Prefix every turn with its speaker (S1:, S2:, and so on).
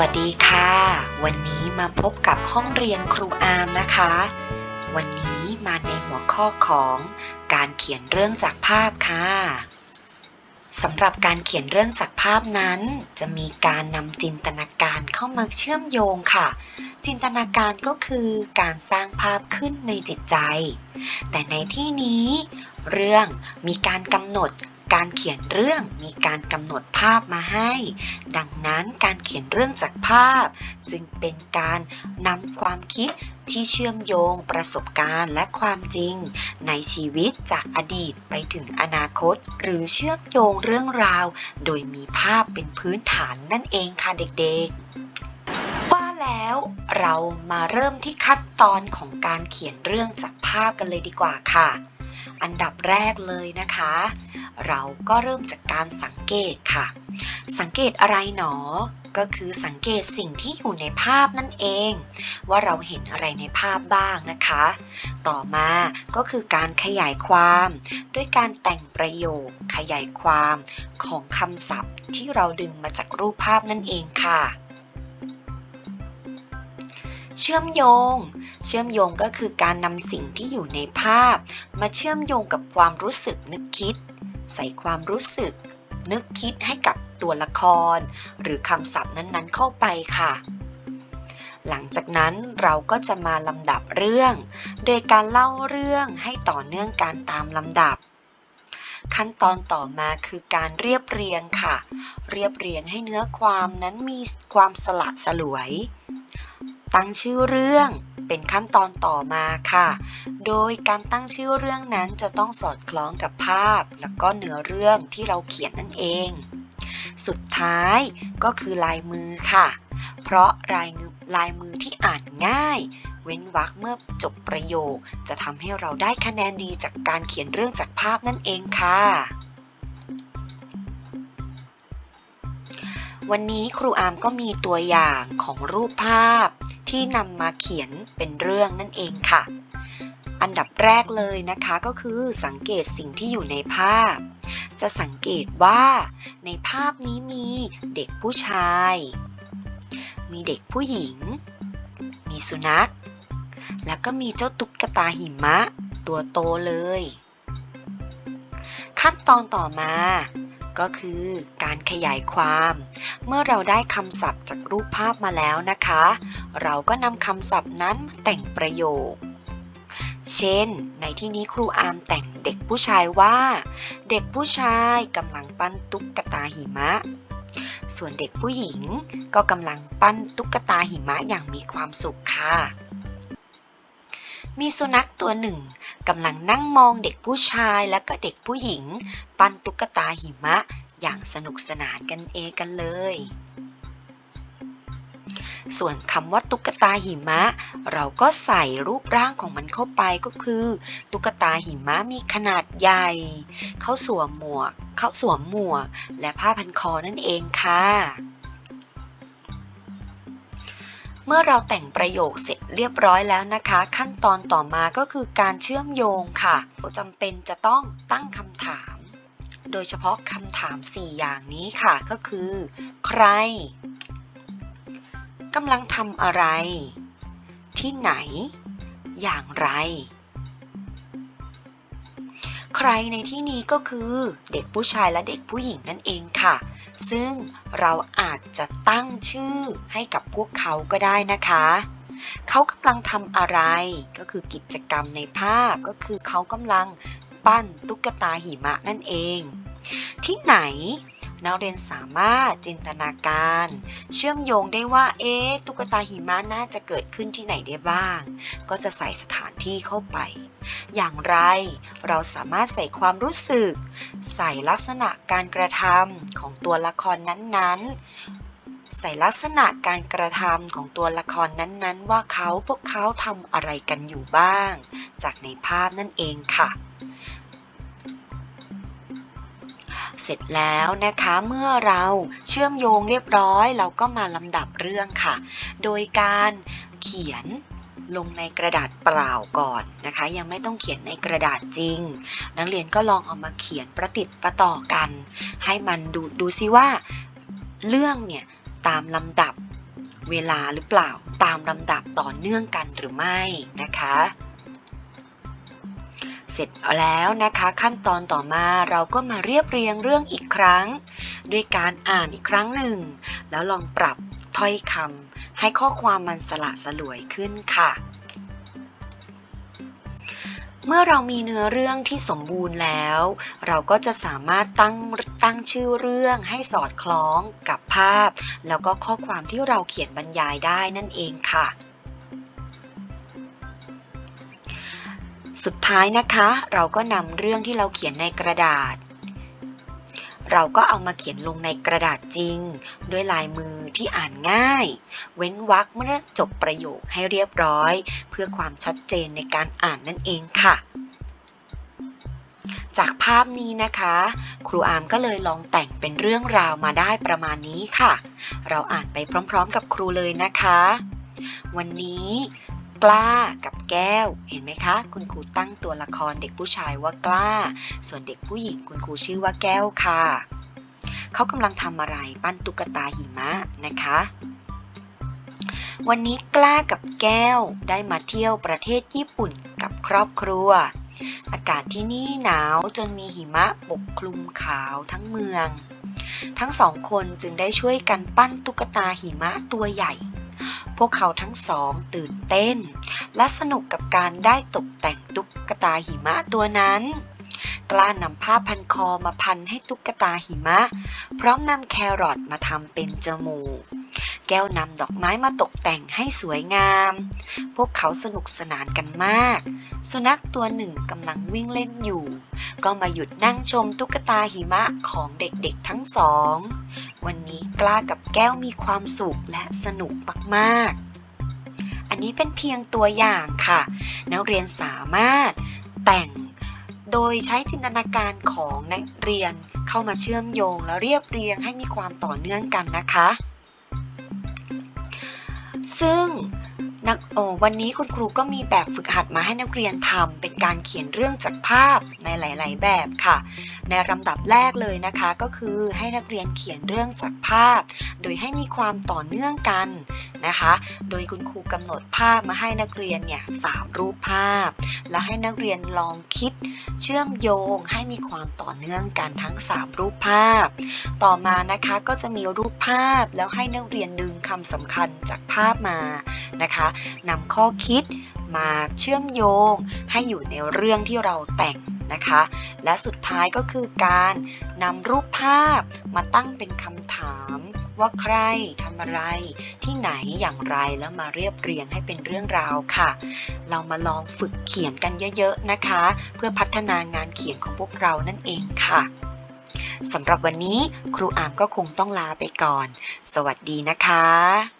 S1: วัสดีค่ะ วันนี้มาพบกับห้องเรียนครูอาร์มนะคะ วันนี้มาในหัวข้อของการเขียนเรื่องจากภาพค่ะสำหรับการเขียนเรื่องจากภาพนั้น จะมีการนำจินตนาการเข้ามาเชื่อมโยงค่ะ จินตนาการก็คือการสร้างภาพขึ้นในจิตใจ แต่ในที่นี้ เรื่องมีการกำหนด การเขียนเรื่องมีการกำหนดภาพมาให้ ดังนั้นการเขียนเรื่องจากภาพ จึงเป็นการนำความคิดที่เชื่อมโยงประสบการณ์และความจริง ในชีวิตจากอดีตไปถึงอนาคต หรือเชื่อมโยงเรื่องราว โดยมีภาพเป็นพื้นฐานนั่นเองค่ะเด็กๆ ว่าแล้วเรามาเริ่มที่ขั้นตอนของการเขียนเรื่องจากภาพกันเลยดีกว่าค่ะ อันดับแรกเลยนะคะ เราก็เริ่มจากการสังเกตค่ะ สังเกตอะไรหนอ ก็คือสังเกตสิ่งที่อยู่ในภาพนั่นเอง ว่าเราเห็นอะไรในภาพบ้างนะคะ ต่อมาก็คือการขยายความ ด้วยการแต่งประโยคขยายความของคำศัพท์ที่เราดึงมาจากรูปภาพนั่นเองค่ะ เชื่อมโยง เชื่อมโยงก็คือการนำสิ่งที่อยู่ในภาพ มาเชื่อมโยงกับความรู้สึกนึกคิด ใส่ความรู้สึก นึกคิดให้กับตัวละคร หรือคำศัพท์นั้นๆเข้าไปค่ะ หลังจากนั้นเราก็จะมาลำดับเรื่อง โดยการเล่าเรื่องให้ต่อเนื่องการตามลำดับขั้นตอนต่อมาคือการเรียบเรียงค่ะ เรียบเรียงให้เนื้อความนั้นมีความสละสลวย ตั้งชื่อเรื่องเป็นขั้นตอนต่อมาค่ะ โดยการตั้งชื่อเรื่องนั้นจะต้องสอดคล้องกับภาพ แล้วก็เนื้อเรื่องที่เราเขียนนั่นเอง สุดท้ายก็คือลายมือค่ะ เพราะลายลายมือที่อ่านง่าย เว้นวรรคเมื่อจบประโยค จะทำให้เราได้คะแนนดีจากการเขียนเรื่องจากภาพนั่นเองค่ะวันนี้ครูอามก็มีตัวอย่างของรูปภาพ ที่นำมาเขียนเป็นเรื่องนั่นเองค่ะ อันดับแรกเลยนะคะก็คือสังเกตสิ่งที่อยู่ในภาพ จะสังเกตว่าในภาพนี้มีเด็กผู้ชาย มีเด็กผู้หญิง มีสุนัข แล้วก็มีเจ้าตุ๊กตาหิมะ ตัวโตเลย ขั้นตอนต่อมา ก็คือการขยายความ เมื่อเราได้คำศัพท์จากรูปภาพมาแล้วนะคะ เราก็นำคำศัพท์นั้นมาแต่งประโยค เช่น ในที่นี้ครูอามแต่งเด็กผู้ชายว่า เด็กผู้ชายกำลังปั้นตุ๊กตาหิมะ ส่วนเด็กผู้หญิงก็กำลังปั้นตุ๊กตาหิมะอย่างมีความสุขค่ะ มีสุนัขตัวหนึ่งกำลังนั่งมองเด็กผู้ชายและก็เด็กผู้หญิง ปั้นตุ๊กตาหิมะอย่างสนุกสนานกันเองกันเลย ส่วนคำว่าตุ๊กตาหิมะ เราก็ใส่รูปร่างของมันเข้าไปก็คือ ตุ๊กตาหิมะมีขนาดใหญ่ เขาสวมหมวก เขาสวมหมวก และผ้าพันคอนั่นเองค่ะ เมื่อเราแต่งประโยคเสร็จเรียบร้อยแล้วนะคะ ขั้นตอนต่อมาก็คือการเชื่อมโยงค่ะจำเป็นจะต้องตั้งคำถาม โดยเฉพาะคำถาม 4 อย่างนี้ค่ะก็คือ ใครกำลังทำอะไร ที่ไหน อย่างไร ใครในที่นี้ก็คือเด็กผู้ชายและเด็กผู้หญิงนั่นเองค่ะ ซึ่งเราอาจจะตั้งชื่อให้กับพวกเขาก็ได้นะคะ เขากำลังทำอะไร ก็คือกิจกรรมในภาพก็คือเขากำลังปั้นตุ๊กตาหิมะนั่นเอง ที่ไหน นักเรียนสามารถจินตนาการ เชื่อมโยงได้ว่าเอ๊ะตุ๊กตาหิมะน่าจะเกิดขึ้นที่ไหนได้บ้าง ก็จะใส่สถานที่เข้าไป อย่างไรเราสามารถใส่ความรู้สึก ใส่ลักษณะการกระทำของตัวละครนั้นๆใส่ลักษณะการกระทำของตัวละครนั้นๆ ว่าเขาพวกเขาทำอะไรกันอยู่บ้าง จากในภาพนั่นเองค่ะ เสร็จแล้วนะคะเมื่อเราเชื่อมโยงเรียบร้อย เราก็มาลำดับเรื่องค่ะ โดยการเขียนลงในกระดาษเปล่าก่อนนะคะ ยังไม่ต้องเขียนในกระดาษจริง นักเรียนก็ลองเอามาเขียนประติดประต่อกัน ให้มันดูดูซิว่าเรื่องเนี่ยตามลำดับเวลาหรือเปล่าตามลำดับต่อเนื่องกันหรือไม่นะคะ เสร็จแล้วนะคะ ขั้นตอนต่อมาเราก็มาเรียบเรียงเรื่องอีกครั้ง ด้วยการอ่านอีกครั้งหนึ่ง แล้วลองปรับถ้อยคำให้ข้อความมันสละสลวยขึ้นค่ะ เมื่อเรามีเนื้อเรื่องที่สมบูรณ์แล้ว เราก็จะสามารถตั้งตั้งชื่อเรื่องให้สอดคล้องกับภาพ แล้วก็ข้อความที่เราเขียนบรรยายได้นั่นเองค่ะ สุดท้ายนะคะ เราก็นำเรื่องที่เราเขียนในกระดาษ เราก็เอามาเขียนลงในกระดาษจริง ด้วยลายมือที่อ่านง่าย เว้นวรรคเมื่อจบประโยคให้เรียบร้อย เพื่อความชัดเจนในการอ่านนั่นเองค่ะจากภาพนี้นะคะ ครูอามก็เลยลองแต่งเป็นเรื่องราวมาได้ประมาณนี้ค่ะ เราอ่านไปพร้อมๆกับครูเลยนะคะ วันนี้ กล้ากับแก้ว เห็นไหมคะ คุณครูตั้งตัวละครเด็กผู้ชายว่ากล้า ส่วนเด็กผู้หญิงคุณครูชื่อว่าแก้วค่ะ เขากำลังทำอะไรปั้นตุ๊กตาหิมะนะคะ วันนี้กล้ากับแก้วได้มาเที่ยวประเทศญี่ปุ่นกับครอบครัว อากาศที่นี่หนาวจนมีหิมะปกคลุมขาวทั้งเมือง ทั้งสองคนจึงได้ช่วยกันปั้นตุ๊กตาหิมะตัวใหญ่ พวกเขาทั้งสองตื่นเต้น และสนุกกับการได้ตกแต่งตุ๊กตาหิมะตัวนั้น กล้านำผ้าพันคอมาพันให้ตุ๊กตาหิมะ พร้อมนำแครอทมาทำเป็นจมูก แก้วนำดอกไม้มาตกแต่งให้สวยงาม พวกเขาสนุกสนานกันมาก สุนัขตัวหนึ่งกำลังวิ่งเล่นอยู่ ก็มาหยุดนั่งชมตุ๊กตาหิมะของเด็กๆทั้งสอง วันนี้กล้ากับแก้วมีความสุขและสนุกมากๆ อันนี้เป็นเพียงตัวอย่างค่ะ นักเรียนสามารถแต่งโดยใช้จินตนาการของนักเรียนเข้ามาเชื่อมโยงและเรียบเรียงให้มีความต่อเนื่องกันนะคะ ซึ่ง นักโอวันนี้คุณครูก็มีแบบฝึกหัดมาให้นักเรียนทำเป็นการเขียนเรื่องจากภาพในหลาย ๆ แบบค่ะ ในลำดับแรกเลยนะคะ ก็คือให้นักเรียนเขียนเรื่องจากภาพ โดยให้มีความต่อเนื่องกันนะคะ โดยคุณครูกำหนดภาพมาให้นักเรียนเนี่ยสามรูปภาพ และให้นักเรียนลองคิด เชื่อมโยงให้มีความต่อเนื่องกันทั้ง 3 รูปภาพ ต่อมานะคะก็จะมีรูปภาพแล้วให้นักเรียนดึงคำสำคัญจากภาพมานะคะนำข้อคิดมาเชื่อมโยง ให้อยู่ในเรื่องที่เราแต่งนะคะ และสุดท้ายก็คือการนำรูปภาพมาตั้งเป็นคำถามว่าใครทำอะไร ที่ไหนอย่างไรแล้วมาเรียบเรียงให้เป็นเรื่องราวค่ะ เรามาลองฝึกเขียนกันเยอะๆนะคะ เพื่อพัฒนางานเขียนของพวกเรานั่นเองค่ะสำหรับวันนี้ครูอามก็คงต้องลาไปก่อน สวัสดีนะคะ